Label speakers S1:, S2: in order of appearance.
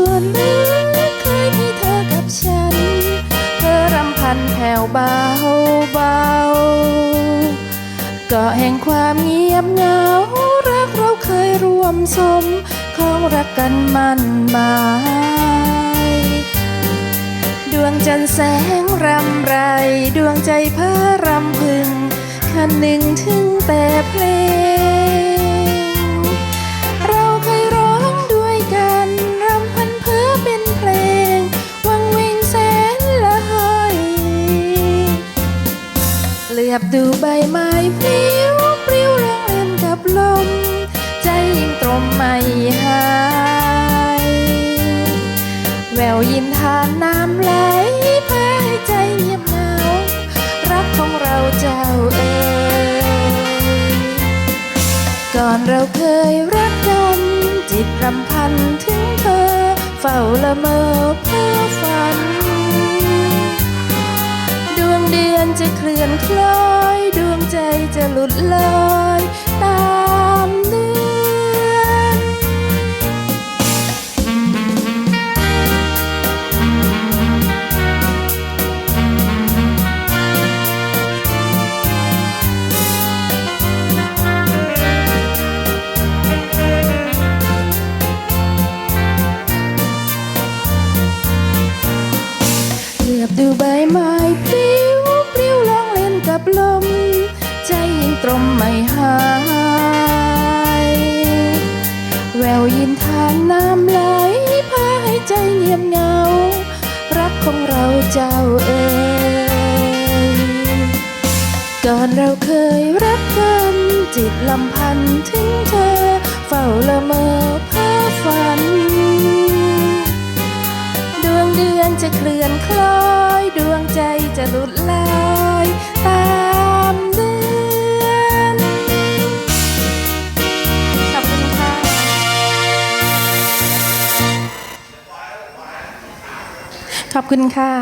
S1: ส่วนลึกคล้คยที่เธอกับฉัน เธอรำพันแผ่วเบาเบาก็แห่งความเงียบเหงา รักเราเคยร่วมสม ของรักกันมันหมายดวงจันทร์แสงรำไร ดวงใจเพ้อรำพ เหลือบดูใบไม้พลิ้วปลิวเรื่องเล่นกับลม ใจยิ่งตรมไม่หายแววยินทานน้ำไหลพาให้ใจเงียบเหงารักของเราเจ้าเอ๋ยก่อนเราเคยรักกัน จิตรำพันถึงเธอ เฝ้าละเมอเพ้อ จะเคลื่อนคล้อยดวงใจจะหลุดลอยตามเดือนเหลือบดูใบไม้ ตรมไม่หาย แววยินทานน้ำไหลพาให้ใจเงียบเงา รักของเราเจ้าเอ๋ยก่อนเราเคยรักกัน จิตลำพันถึงเธอ เฝ้าละเมอเพ้อฝัน ดวงเดือนจะเคลื่อนคล้อย ดวงใจจะหลุดลอ ขอบคุณค่ะ